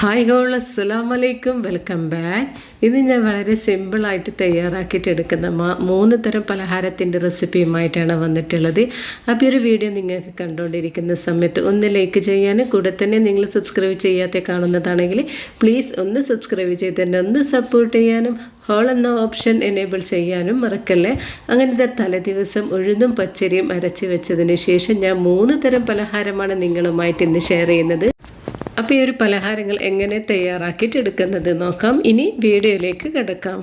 Hi goal അസ്സലാം വലൈക്കും welcome back ഇന്ന് ഞാൻ വളരെ സിമ്പിളായിട്ട് തയ്യാറാക്കിയിട്ട് എടുക്കുന്ന മൂന്ന് തരം പലഹാരത്തിന്റെ റെസിപ്പിയുമായിട്ടാണ് വന്നിട്ടുള്ളത്. അപ്പോൾ ഒരു വീഡിയോ നിങ്ങൾക്ക് കണ്ടുകൊണ്ടിരിക്കുന്ന സമയത്ത് ഒന്ന് ലൈക്ക് ചെയ്യാനും കൂടെ തന്നെ നിങ്ങൾ സബ്സ്ക്രൈബ് ചെയ്യാത്ത കാണുന്നതാണെങ്കിൽ പ്ലീസ് ഒന്ന് സബ്സ്ക്രൈബ് ചെയ്ത് തന്നെ ഒന്ന് സപ്പോർട്ട് ചെയ്യാനും ഹോൾ എന്ന ഓപ്ഷൻ എനേബിൾ ചെയ്യാനും മറക്കല്ലേ? അങ്ങനത്തെ തലേദിവസം ഉഴുന്നും പച്ചരിയും അരച്ച് വെച്ചതിന് ശേഷം ഞാൻ മൂന്ന് തരം പലഹാരമാണ് നിങ്ങളുമായിട്ട് ഇന്ന് ഷെയർ ചെയ്യുന്നത്. അപ്പോൾ ഈ ഒരു പലഹാരങ്ങൾ എങ്ങനെ തയ്യാറാക്കിയിട്ട് എടുക്കുന്നത് നോക്കാം. ഇനി വീഡിയോയിലേക്ക് കിടക്കാം.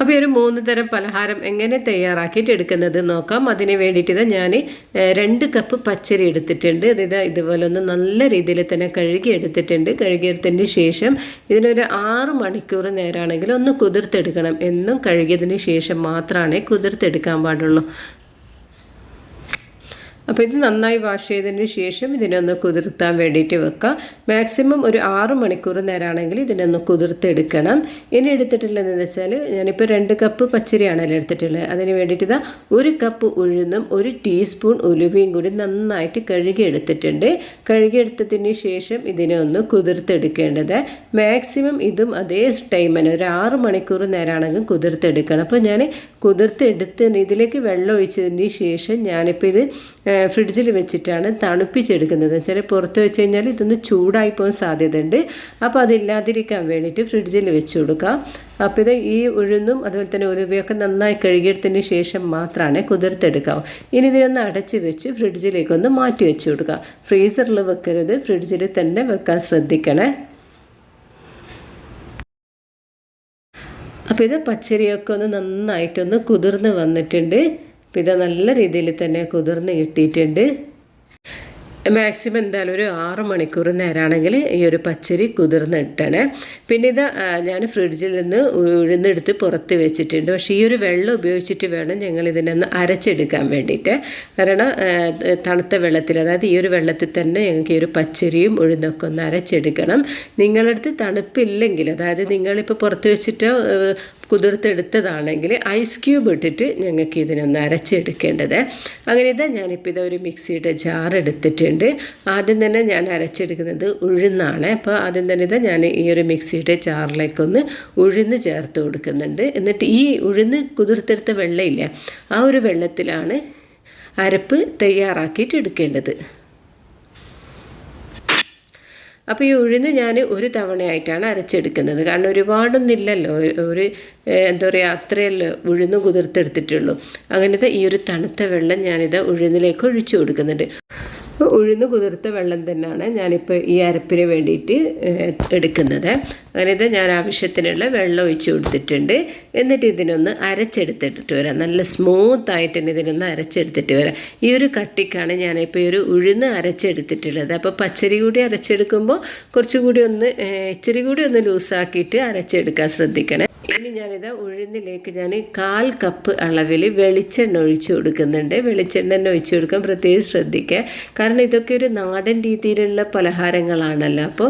അപ്പോൾ ഈ ഒരു മൂന്ന് തരം പലഹാരം എങ്ങനെ തയ്യാറാക്കിയിട്ട് എടുക്കുന്നത് നോക്കാം. അതിന് വേണ്ടിയിട്ട് ഞാൻ രണ്ട് കപ്പ് പച്ചരി എടുത്തിട്ടുണ്ട്. അതായത് ഇതുപോലെ ഒന്ന് നല്ല രീതിയിൽ തന്നെ കഴുകി എടുത്തിട്ടുണ്ട്. കഴുകിയെടുത്തതിന് ശേഷം ഇതിനൊരു ആറ് മണിക്കൂർ നേരമാണെങ്കിൽ ഒന്ന് കുതിർത്തെടുക്കണം. എന്നും കഴുകിയതിന് ശേഷം മാത്രമാണ് കുതിർത്തെടുക്കാൻ പാടുള്ളൂ. അപ്പോൾ ഇത് നന്നായി വാഷ് ചെയ്തതിന് ശേഷം ഇതിനൊന്ന് കുതിർത്താൻ വേണ്ടിയിട്ട് വെക്കാം. മാക്സിമം ഒരു ആറ് മണിക്കൂർ നേരമാണെങ്കിൽ ഇതിനൊന്ന് കുതിർത്തെടുക്കണം. ഇനി എടുത്തിട്ടുള്ളതെന്ന് വെച്ചാൽ ഞാനിപ്പോൾ രണ്ട് കപ്പ് പച്ചരിയാണല്ലോ എടുത്തിട്ടുള്ളത്. അതിന് വേണ്ടിയിട്ട് ഇതാ ഒരു കപ്പ് ഉഴുന്നും ഒരു ടീസ്പൂൺ ഉലുവയും കൂടി നന്നായിട്ട് കഴുകി എടുത്തിട്ടുണ്ട് കഴുകിയെടുത്തതിന് ശേഷം ഇതിനെ ഒന്ന് കുതിർത്തെടുക്കേണ്ടത്. മാക്സിമം ഇതും അതേ ടൈമിന് ഒരു ആറ് മണിക്കൂർ നേരമാണെങ്കിൽ കുതിർത്തെടുക്കണം. അപ്പോൾ ഞാൻ കുതിർത്തെടുത്ത് ഇതിലേക്ക് വെള്ളം ഒഴിച്ചതിന് ശേഷം ഞാനിപ്പോൾ ഇത് ഫ്രിഡ്ജിൽ വെച്ചിട്ടാണ് തണുപ്പിച്ചെടുക്കുന്നത്. ചില പുറത്ത് വെച്ച് കഴിഞ്ഞാൽ ഇതൊന്ന് ചൂടായി പോകാൻ സാധ്യതയുണ്ട്. അപ്പോൾ അതില്ലാതിരിക്കാൻ വേണ്ടിയിട്ട് ഫ്രിഡ്ജിൽ വെച്ച് കൊടുക്കാം. അപ്പോൾ ഇത് ഈ ഉഴുന്നും അതുപോലെ തന്നെ ഉലുവയൊക്കെ നന്നായി കഴുകിയെടുത്തതിന് ശേഷം മാത്രമാണ് കുതിർത്തെടുക്കാവൂ ഇനി ഇതിനൊന്ന് അടച്ച് വെച്ച് ഫ്രിഡ്ജിലേക്കൊന്ന് മാറ്റി വെച്ച് കൊടുക്കുക. ഫ്രീസറിൽ വെക്കരുത്. ഫ്രിഡ്ജിൽ തന്നെ വെക്കാൻ ശ്രദ്ധിക്കണേ. അപ്പോൾ ഇത് പച്ചരിയൊക്കെ ഒന്ന് നന്നായിട്ടൊന്ന് കുതിർന്ന് വന്നിട്ടുണ്ട്. അപ്പോൾ ഇത് നല്ല രീതിയിൽ തന്നെ കുതിർന്ന് കിട്ടിയിട്ടുണ്ട്. മാക്സിമം എന്തായാലും ഒരു ആറ് മണിക്കൂർ നേരമാണെങ്കിൽ ഈ ഒരു പച്ചരി കുതിർന്നിട്ടണേ. പിന്നെ ഇത് ഞാൻ ഫ്രിഡ്ജിൽ നിന്ന് ഉഴുന്നെടുത്ത് പുറത്ത് വെച്ചിട്ടുണ്ട്. പക്ഷേ ഈ ഒരു വെള്ളം ഉപയോഗിച്ചിട്ട് വേണം ഞങ്ങൾ ഇതിനൊന്ന് അരച്ചെടുക്കാൻ വേണ്ടിയിട്ട്. കാരണം തണുത്ത വെള്ളത്തിൽ അതായത് ഈ ഒരു വെള്ളത്തിൽ തന്നെ ഞങ്ങൾക്ക് ഈ ഒരു പച്ചരിയും ഉഴുന്നൊക്കെ ഒന്ന് അരച്ചെടുക്കണം. നിങ്ങളടുത്ത് തണുപ്പില്ലെങ്കിൽ അതായത് നിങ്ങളിപ്പോൾ പുറത്ത് വെച്ചിട്ട് കുതിർത്തെടുത്തതാണെങ്കിൽ ഐസ് ക്യൂബ് ഇട്ടിട്ട് ഞങ്ങൾക്ക് ഇതിനൊന്ന് അരച്ചെടുക്കേണ്ടത്. അങ്ങനെ ഇതാ ഞാനിപ്പോൾ ഇതൊരു മിക്സിയുടെ ജാർ എടുത്തിട്ടുണ്ട് ആദ്യം തന്നെ ഞാൻ അരച്ചെടുക്കുന്നത് ഉഴുന്നാണ്. അപ്പോൾ ആദ്യം തന്നെ ഇത് ഞാൻ ഈ ഒരു മിക്സിയുടെ ചാറിലേക്കൊന്ന് ഉഴുന്ന് ചേർത്ത് കൊടുക്കുന്നുണ്ട്. എന്നിട്ട് ഈ ഉഴുന്ന് കുതിർത്തെടുത്ത വെള്ളമില്ല ആ ഒരു വെള്ളത്തിലാണ് അരപ്പ് തയ്യാറാക്കിയിട്ട് എടുക്കേണ്ടത്. അപ്പോൾ ഈ ഉഴുന്ന് ഞാൻ ഒരു തവണയായിട്ടാണ് അരച്ചെടുക്കുന്നത്. കാരണം ഒരുപാടൊന്നുമില്ലല്ലോ ഒരു എന്താ പറയുക അത്രയല്ലോ ഉഴുന്ന് കുതിർത്തെടുത്തിട്ടുള്ളൂ. അങ്ങനത്തെ ഈ ഒരു തണുത്ത വെള്ളം ഞാനിത് ഉഴുന്നിലേക്ക് ഒഴിച്ചു കൊടുക്കുന്നുണ്ട്. ഉഴുന്ന് കുതിർത്ത വെള്ളം തന്നെയാണ് ഞാനിപ്പോൾ ഈ അരപ്പിന് വേണ്ടിയിട്ട് എടുക്കുന്നത്. അങ്ങനെ ഇത് ഞാൻ ആവശ്യത്തിനുള്ള വെള്ളം ഒഴിച്ച് കൊടുത്തിട്ടുണ്ട്. എന്നിട്ട് ഇതിനൊന്ന് അരച്ചെടുത്തിട്ട് വരാം. നല്ല സ്മൂത്തായിട്ട് തന്നെ ഇതിനൊന്ന് അരച്ചെടുത്തിട്ട് വരാം. ഈ ഒരു കട്ടിക്കാണ് ഞാനിപ്പോൾ ഈ ഒരു ഉഴുന്ന് അരച്ചെടുത്തിട്ടുള്ളത്. അപ്പോൾ പച്ചരി കൂടി അരച്ചെടുക്കുമ്പോൾ കുറച്ചുകൂടി ഒന്ന് ഇച്ചിരി കൂടി ഒന്ന് ലൂസാക്കിയിട്ട് അരച്ചെടുക്കാൻ ശ്രദ്ധിക്കണം. ഇനി ഞാനിത് ഉഴുന്നിലേക്ക് ഞാൻ കാൽ കപ്പ് അളവിൽ വെളിച്ചെണ്ണ ഒഴിച്ച് കൊടുക്കുന്നുണ്ട്. വെളിച്ചെണ്ണ തന്നെ ഒഴിച്ച് കൊടുക്കാൻ പ്രത്യേകം ശ്രദ്ധിക്കുക. കാരണം ഇതൊക്കെ ഒരു നാടൻ രീതിയിലുള്ള പലഹാരങ്ങളാണല്ലോ. അപ്പോൾ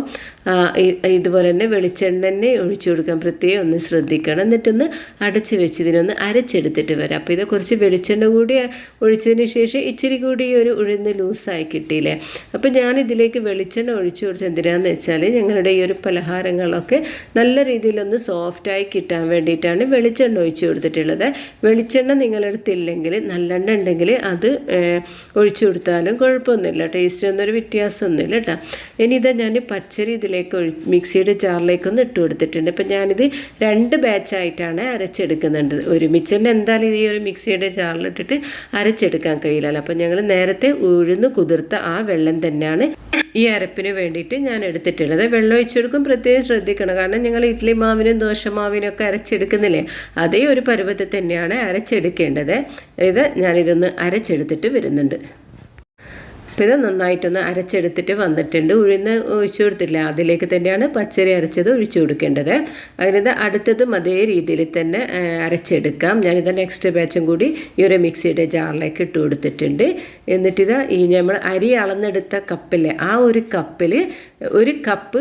ഇതുപോലെ തന്നെ വെളിച്ചെണ്ണ തന്നെ ഒഴിച്ചു കൊടുക്കാൻ പ്രത്യേകം ഒന്ന് ശ്രദ്ധിക്കണം. എന്നിട്ടൊന്ന് അടച്ച് വെച്ച് ഇതിനൊന്ന് അരച്ചെടുത്തിട്ട് വരാം. അപ്പോൾ ഇത് കുറച്ച് വെളിച്ചെണ്ണ കൂടി ഒഴിച്ചതിന് ശേഷം ഇച്ചിരി കൂടി ഒരു ഉഴുന്ന് ലൂസായി കിട്ടിയില്ലേ? അപ്പോൾ ഞാൻ ഇതിലേക്ക് വെളിച്ചെണ്ണ ഒഴിച്ചു കൊടുത്ത് എന്തിനാന്ന് വെച്ചാൽ ഞങ്ങളുടെ ഈ ഒരു പലഹാരങ്ങളൊക്കെ നല്ല രീതിയിലൊന്ന് സോഫ്റ്റായി കിട്ടാൻ വേണ്ടിയിട്ടാണ് വെളിച്ചെണ്ണ ഒഴിച്ചു കൊടുത്തിട്ടുള്ളത്. വെളിച്ചെണ്ണ നിങ്ങളെടുത്തില്ലെങ്കിൽ നല്ലെണ്ണ ഉണ്ടെങ്കിൽ അത് ഒഴിച്ചു കൊടുത്താലും കുഴപ്പമൊന്നുമില്ല. ടേസ്റ്റ് ഒന്നൊരു വ്യത്യാസമൊന്നുമില്ല കേട്ടോ. ഇനി ഇതാ ഞാൻ പച്ചരി ഇതിലേക്ക് ഒഴി മിക്സിയുടെ ജാറിലേക്കൊന്ന് ഇട്ട് കൊടുത്തിട്ടുണ്ട്. ഇപ്പം ഞാനിത് രണ്ട് ബാച്ചായിട്ടാണ് അരച്ചെടുക്കുന്നുണ്ട്. ഒരുമിച്ച് തന്നെ എന്തായാലും ഈ ഒരു മിക്സിയുടെ ജാറിലിട്ടിട്ട് അരച്ചെടുക്കാൻ കഴിയില്ലല്ലോ. അപ്പം ഞങ്ങൾ നേരത്തെ ഉഴുന്ന് കുതിർത്ത ആ വെള്ളം തന്നെയാണ് ഈ അരപ്പിന് വേണ്ടിയിട്ട് ഞാൻ എടുത്തിട്ടുള്ളത്. വെള്ളം ഒഴിച്ചെടുക്കും പ്രത്യേകം ശ്രദ്ധിക്കണം. കാരണം ഞങ്ങൾ ഇഡ്ഡലി മാവിനും ദോശമാവിനും ഒക്കെ അരച്ചെടുക്കുന്നില്ലേ അതേ ഒരു പരുവത്തിൽ തന്നെയാണ് അരച്ചെടുക്കേണ്ടത്. ഇത് ഞാനിതൊന്ന് അരച്ചെടുത്തിട്ട് വരുന്നുണ്ട്. അപ്പോൾ ഇത് നന്നായിട്ടൊന്ന് അരച്ചെടുത്തിട്ട് വന്നിട്ടുണ്ട്. ഉഴുന്ന് ഒഴിച്ചു കൊടുത്തില്ല അതിലേക്ക് തന്നെയാണ് പച്ചരി അരച്ചത് ഒഴിച്ചു കൊടുക്കേണ്ടത്. അതിനിത് അടുത്തതും അതേ രീതിയിൽ തന്നെ അരച്ചെടുക്കാം. ഞാനിത് നെക്സ്റ്റ് ബാച്ചും കൂടി ഈ ഒരു മിക്സിയുടെ ജാറിലേക്ക് ഇട്ട് കൊടുത്തിട്ടുണ്ട്. എന്നിട്ടിത് ഈ നമ്മൾ അരി അളന്നെടുത്ത കപ്പിൽ ആ ഒരു കപ്പിൽ ഒരു കപ്പ്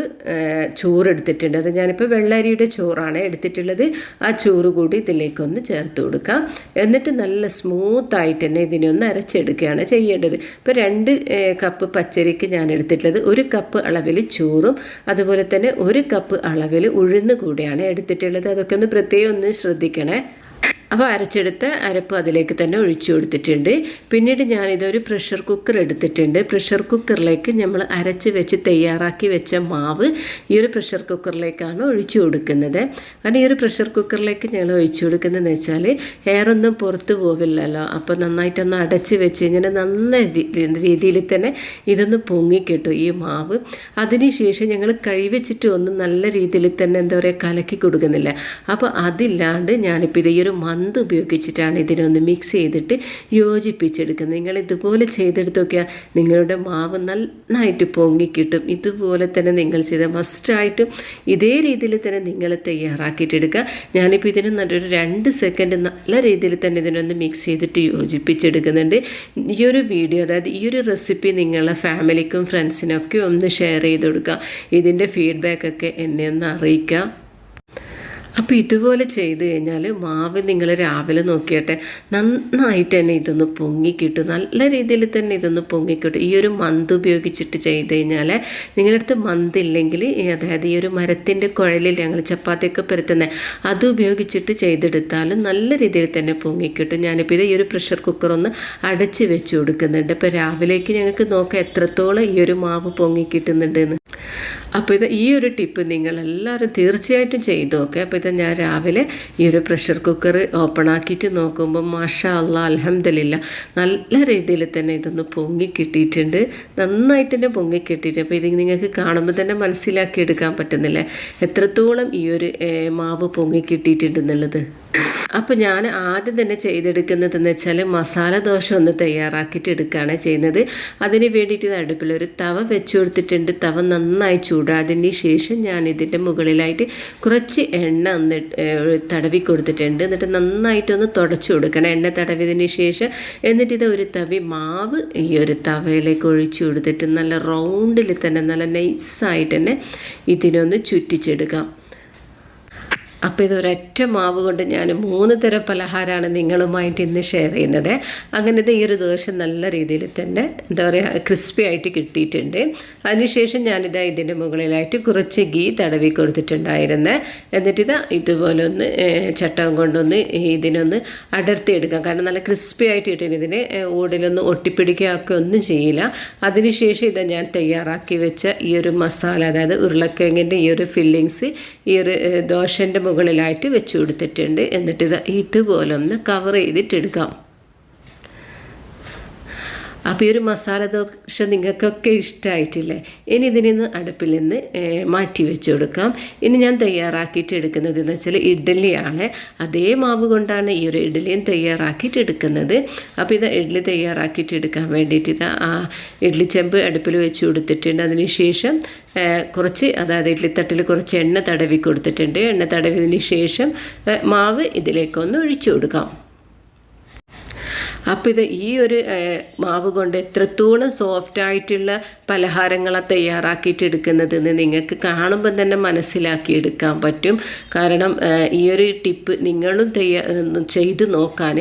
ചോറ് എടുത്തിട്ടുണ്ട് അത് ഞാനിപ്പോൾ വെള്ളരിയുടെ ചോറാണ് എടുത്തിട്ടുള്ളത്. ആ ചോറ് കൂടി ഇതിലേക്കൊന്ന് ചേർത്ത് കൊടുക്കാം. എന്നിട്ട് നല്ല സ്മൂത്തായിട്ട് തന്നെ ഇതിനെ ഒന്ന് അരച്ചെടുക്കുകയാണ് ചെയ്യേണ്ടത്. ഇപ്പോൾ രണ്ട് കപ്പ് പച്ചരിക്ക് ഞാൻ എടുത്തിട്ടുള്ളത് ഒരു കപ്പ് അളവിൽ ചോറും അതുപോലെ തന്നെ ഒരു കപ്പ് അളവിൽ ഉഴുന്ന് കൂടിയാണ് എടുത്തിട്ടുള്ളത്. അതൊക്കെ ഒന്ന് പ്രത്യേകം ഒന്ന് ശ്രദ്ധിക്കണേ. അപ്പോൾ അരച്ചെടുത്ത അരപ്പ് അതിലേക്ക് തന്നെ ഒഴിച്ചു കൊടുത്തിട്ടുണ്ട്. പിന്നീട് ഞാനിതൊരു പ്രഷർ കുക്കർ എടുത്തിട്ടുണ്ട്. പ്രഷർ കുക്കറിലേക്ക് നമ്മൾ അരച്ച് വെച്ച് തയ്യാറാക്കി വെച്ച മാവ് ഈ ഒരു പ്രഷർ കുക്കറിലേക്കാണ് ഒഴിച്ചു കൊടുക്കുന്നത്. കാരണം ഈ ഒരു പ്രഷർ കുക്കറിലേക്ക് ഞങ്ങൾ ഒഴിച്ചു കൊടുക്കുന്നതെന്ന് വെച്ചാൽ ഹെയറൊന്നും പുറത്ത് പോവില്ലല്ലോ. അപ്പോൾ നന്നായിട്ടൊന്ന് അടച്ച് വെച്ച് ഇങ്ങനെ നല്ല രീതിയിൽ തന്നെ ഇതൊന്ന് പൊങ്ങിക്കിട്ടും ഈ മാവ്. അതിനുശേഷം ഞങ്ങൾ കഴിവച്ചിട്ട് ഒന്ന് നല്ല രീതിയിൽ തന്നെ എന്താ പറയുക കലക്കി കൊടുക്കുന്നില്ല. അപ്പോൾ അതില്ലാണ്ട് ഞാനിപ്പോൾ ഇത് ഈ ഒരു പന്ത് ഉപയോഗിച്ചിട്ടാണ് ഇതിനൊന്ന് മിക്സ് ചെയ്തിട്ട് യോജിപ്പിച്ചെടുക്കുന്നത്. നിങ്ങൾ ഇതുപോലെ ചെയ്തെടുത്ത് നിങ്ങളുടെ മാവ് നന്നായിട്ട് പൊങ്ങിക്കിട്ടും. ഇതുപോലെ തന്നെ നിങ്ങൾ ചെയ്ത മസ്റ്റായിട്ടും ഇതേ രീതിയിൽ തന്നെ നിങ്ങൾ തയ്യാറാക്കിയിട്ടെടുക്കുക. ഞാനിപ്പോൾ ഇതിന് നല്ലൊരു രണ്ട് സെക്കൻഡ് നല്ല രീതിയിൽ തന്നെ ഇതിനൊന്ന് മിക്സ് ചെയ്തിട്ട് യോജിപ്പിച്ചെടുക്കുന്നുണ്ട്. ഈ ഒരു വീഡിയോ അതായത് ഈ ഒരു റെസിപ്പി നിങ്ങളുടെ ഫാമിലിക്കും ഫ്രണ്ട്സിനൊക്കെ ഒന്ന് ഷെയർ ചെയ്ത് കൊടുക്കുക. ഇതിന്റെ ഫീഡ്ബാക്കൊക്കെ എന്നെ ഒന്ന് അറിയിക്കുക. അപ്പോൾ ഇതുപോലെ ചെയ്ത് കഴിഞ്ഞാൽ മാവ് നിങ്ങൾ രാവിലെ നോക്കിയട്ടെ നന്നായിട്ട് തന്നെ ഇതൊന്ന് പൊങ്ങിക്കിട്ടും. നല്ല രീതിയിൽ തന്നെ ഇതൊന്ന് പൊങ്ങിക്കിട്ടും. ഈ ഒരു മന്ത് ഉപയോഗിച്ചിട്ട് ചെയ്ത് കഴിഞ്ഞാൽ നിങ്ങളുടെ അടുത്ത് മന്ത് ഇല്ലെങ്കിൽ അതായത് ഈ ഒരു മരത്തിന്റെ കുഴലിൽ ഞങ്ങൾ ചപ്പാത്തിയൊക്കെ പരത്തുന്നത് അത് ഉപയോഗിച്ചിട്ട് ചെയ്തെടുത്താലും നല്ല രീതിയിൽ തന്നെ പൊങ്ങിക്കിട്ടും. ഞാനിപ്പോൾ ഇത് ഈ ഒരു പ്രഷർ കുക്കർ ഒന്ന് അടച്ച് വെച്ച് കൊടുക്കുന്നുണ്ട്. ഇപ്പോൾ രാവിലേക്ക് ഞങ്ങൾക്ക് നോക്കാം എത്രത്തോളം ഈ ഒരു മാവ് പൊങ്ങിക്കിട്ടുന്നുണ്ടെന്ന് അപ്പോൾ ഇത് ഈ ഒരു ടിപ്പ് നിങ്ങളെല്ലാവരും തീർച്ചയായിട്ടും ചെയ്തു നോക്കുക അപ്പോൾ ഇത് ഞാൻ രാവിലെ ഈ ഒരു പ്രഷർ കുക്കർ ഓപ്പൺ ആക്കിയിട്ട് നോക്കുമ്പോൾ മാഷാ അല്ല അലഹമില്ല നല്ല രീതിയിൽ തന്നെ ഇതൊന്ന് പൊങ്ങി കിട്ടിയിട്ടുണ്ട്. നന്നായിട്ട് തന്നെ പൊങ്ങി കിട്ടിയിട്ടുണ്ട്. അപ്പോൾ ഇത് നിങ്ങൾക്ക് കാണുമ്പോൾ തന്നെ മനസ്സിലാക്കി എടുക്കാൻ പറ്റുന്നില്ലേ? എത്രത്തോളം ഈ ഒരു മാവ് പൊങ്ങി കിട്ടിയിട്ടുണ്ടെന്നുള്ളത് അപ്പോൾ ഞാൻ ആദ്യം തന്നെ ചെയ്തെടുക്കുന്നതെന്ന് വെച്ചാൽ മസാല ദോശ ഒന്ന് തയ്യാറാക്കിയിട്ട് എടുക്കുകയാണ് ചെയ്യുന്നത്. അതിന് വേണ്ടിയിട്ട് അടുപ്പിലൊരു തവ വെച്ച് കൊടുത്തിട്ടുണ്ട്. തവ നന്നായി ചൂടാതിന് ശേഷം ഞാൻ ഇതിന്റെ മുകളിലായിട്ട് കുറച്ച് എണ്ണ ഒന്ന് തടവി കൊടുത്തിട്ടുണ്ട്. എന്നിട്ട് നന്നായിട്ടൊന്ന് തുടച്ചു കൊടുക്കണം. എണ്ണ തടവിയതിന് ശേഷം എന്നിട്ട് ഇത് ഒരു തവി മാവ് ഈ ഒരു തവയിലേക്ക് ഒഴിച്ചു കൊടുത്തിട്ട് നല്ല റൗണ്ടിൽ തന്നെ നല്ല നൈസായിട്ട് തന്നെ ഇതിനൊന്ന് ചുറ്റിച്ചെടുക്കാം. അപ്പോൾ ഇതൊരൊറ്റ മാവ് കൊണ്ട് ഞാൻ മൂന്ന് തരം പലഹാരമാണ് നിങ്ങളുമായിട്ട് ഇന്ന് ഷെയർ ചെയ്യുന്നത്. അങ്ങനെ ഈ ഒരു ദോശ നല്ല രീതിയിൽ തന്നെ എന്താ പറയുക ക്രിസ്പി ആയിട്ട് കിട്ടിയിട്ടുണ്ട്. അതിനുശേഷം ഞാനിതാ ഇതിന്റെ മുകളിലായിട്ട് കുറച്ച് ഗീ തടവി കൊടുത്തിട്ടുണ്ടായിരുന്നു. എന്നിട്ടിതാ ഇതുപോലെ ഒന്ന് ചട്ടം കൊണ്ടൊന്ന് ഇതിനൊന്ന് അടർത്തി എടുക്കാം. കാരണം നല്ല ക്രിസ്പി ആയിട്ട് കിട്ടും ഇതിന് ഊടിലൊന്നും ഒട്ടിപ്പിടിക്കുകയൊക്കെ ഒന്നും ചെയ്യില്ല. അതിനുശേഷം ഇതാ ഞാൻ തയ്യാറാക്കി വെച്ച ഈ ഒരു മസാല അതായത് ഉരുളക്കിഴങ്ങിന്റെ ഈ ഒരു ഫില്ലിങ്സ് ഈ ഒരു ദോശന്റെ മുകളിലായിട്ട് വെച്ചു കൊടുത്തിട്ടുണ്ട് എന്നിട്ട് ഇത് ഇതുപോലെ ഒന്ന് കവർ ചെയ്തിട്ടെടുക്കാം. അപ്പോൾ ഈ ഒരു മസാല ദോശ നിങ്ങൾക്കൊക്കെ ഇഷ്ടമായിട്ടില്ലേ ഇനി ഇതിൽ അടുപ്പിൽ നിന്ന് മാറ്റി വെച്ച് കൊടുക്കാം. ഇനി ഞാൻ തയ്യാറാക്കിയിട്ട് എടുക്കുന്നത് എന്ന് വെച്ചാൽ ഇഡ്ഡലിയാണ്. അതേ മാവ് കൊണ്ടാണ് ഈ ഒരു ഇഡ്ഡലിയും തയ്യാറാക്കിയിട്ട് എടുക്കുന്നത്. അപ്പോൾ ഇത് ഇഡ്ഡലി തയ്യാറാക്കിയിട്ട് എടുക്കാൻ വേണ്ടിയിട്ട് ഇത് ആ ഇഡ്ഡലി ചെമ്പ് അടുപ്പിൽ വെച്ച് കൊടുത്തിട്ടുണ്ട്. അതിന് ശേഷം കുറച്ച് അതായത് ഇഡ്ലിത്തട്ടിൽ കുറച്ച് എണ്ണ തടവി കൊടുത്തിട്ടുണ്ട്. എണ്ണ തടവിയതിന് ശേഷം മാവ് ഇതിലേക്കൊന്ന് ഒഴിച്ചു കൊടുക്കാം. അപ്പോൾ ഇത് ഈ ഒരു മാവ് കൊണ്ട് എത്രത്തോളം സോഫ്റ്റ് ആയിട്ടുള്ള പലഹാരങ്ങളെ തയ്യാറാക്കിയിട്ട് എടുക്കുന്നതെന്ന് നിങ്ങൾക്ക് കാണുമ്പോൾ തന്നെ മനസ്സിലാക്കി എടുക്കാൻ പറ്റും. കാരണം ഈ ഒരു ടിപ്പ് നിങ്ങളും തയ്യാ ചെയ്ത് നോക്കാൻ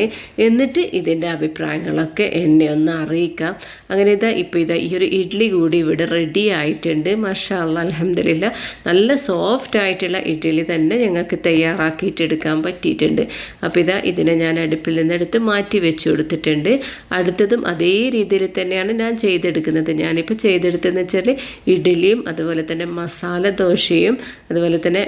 എന്നിട്ട് ഇതിന്റെ അഭിപ്രായങ്ങളൊക്കെ എന്നെ ഒന്ന് അറിയിക്കാം. അങ്ങനെ ഇതാ ഇപ്പോൾ ഇതാ ഈ ഒരു ഇഡ്ഡലി കൂടി ഇവിടെ റെഡി ആയിട്ടുണ്ട്. മഷാ അലഹമില്ല നല്ല സോഫ്റ്റ് ആയിട്ടുള്ള ഇഡ്ഡലി തന്നെ ഞങ്ങൾക്ക് തയ്യാറാക്കിയിട്ട് എടുക്കാൻ പറ്റിയിട്ടുണ്ട്. അപ്പോൾ ഇതാ ഇതിനെ ഞാൻ അടുപ്പിൽ നിന്നെടുത്ത് മാറ്റി വെച്ചു കൊടുത്തിട്ട് എടുത്തിട്ടുണ്ട്. അടുത്തതും അതേ രീതിയിൽ തന്നെയാണ് ഞാൻ ചെയ്തെടുക്കുന്നത്. ഞാനിപ്പോൾ ചെയ്തെടുത്തതെന്ന് വെച്ചാൽ ഇഡ്ഡലിയും അതുപോലെ തന്നെ മസാല ദോശയും അതുപോലെ തന്നെ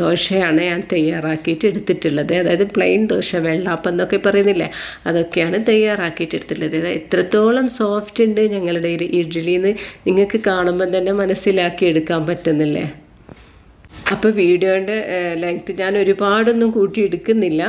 ദോശയാണ് ഞാൻ തയ്യാറാക്കിയിട്ട് എടുത്തിട്ടുള്ളത്. അതായത് പ്ലെയിൻ ദോശ വെള്ളാപ്പം എന്നൊക്കെ പറയുന്നില്ലേ? അതൊക്കെയാണ് തയ്യാറാക്കിയിട്ട് എടുത്തിട്ടുള്ളത്. എത്രത്തോളം സോഫ്റ്റ് ഉണ്ട് ഞങ്ങളുടെ ഇഡ്ഡലിന്ന് നിങ്ങൾക്ക് കാണുമ്പോൾ തന്നെ മനസ്സിലാക്കി എടുക്കാൻ പറ്റുന്നില്ലേ? അപ്പോൾ വീഡിയോന്റെ ലെങ്ത് ഞാൻ ഒരുപാടൊന്നും കൂട്ടി എടുക്കുന്നില്ല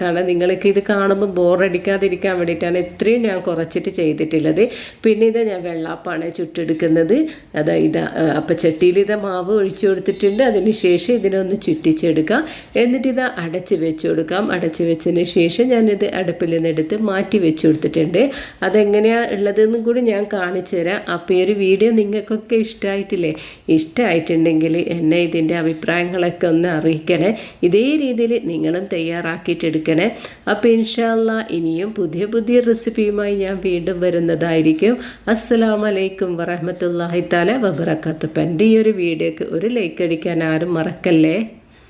കാരണം നിങ്ങൾക്ക് ഇത് കാണുമ്പോൾ ബോറടിക്കാതിരിക്കാൻ വേണ്ടിയിട്ടാണ് ഇത്രയും ഞാൻ കുറച്ചിട്ട് ചെയ്തിട്ടുള്ളത്. പിന്നെ ഇത് ഞാൻ വെള്ളാപ്പാണ് ചുട്ടെടുക്കുന്നത്. അതാ ഇതാ അപ്പം ചട്ടിയിൽ ഇത് മാവ് ഒഴിച്ചു കൊടുത്തിട്ടുണ്ട്. അതിന് ശേഷം ഇതിനൊന്ന് ചുറ്റിച്ചെടുക്കാം. എന്നിട്ട് ഇത് അടച്ച് വെച്ച് കൊടുക്കാം. അടച്ച് വെച്ചതിന് ശേഷം ഞാനിത് അടുപ്പിൽ നിന്ന് എടുത്ത് മാറ്റി വെച്ച് കൊടുത്തിട്ടുണ്ട്. അതെങ്ങനെയാണ് ഉള്ളതെന്നും കൂടി ഞാൻ കാണിച്ചു തരാം. അപ്പോൾ ഈ ഒരു വീഡിയോ നിങ്ങൾക്കൊക്കെ ഇഷ്ടമായിട്ടില്ലേ? ഇഷ്ടമായിട്ടുണ്ടെങ്കിൽ എന്നെ ഇതിന്റെ അഭിപ്രായങ്ങളൊക്കെ ഒന്ന് അറിയിക്കണേ. ഇതേ രീതിയിൽ നിങ്ങളും തയ്യാറാക്കിയിട്ടെടുക്കണേ. അപ്പോൾ ഇൻഷാല്ല ഇനിയും പുതിയ പുതിയ റെസിപ്പിയുമായി ഞാൻ വീണ്ടും വരുന്നതായിരിക്കും. അസ്സലാമലൈക്കും വറഹമത്തല്ലാഹി താല വബറക്കാത്തപ്പന്റെ ഈ ഒരു വീഡിയോക്ക് ഒരു ലൈക്ക് അടിക്കാൻ ആരും മറക്കല്ലേ?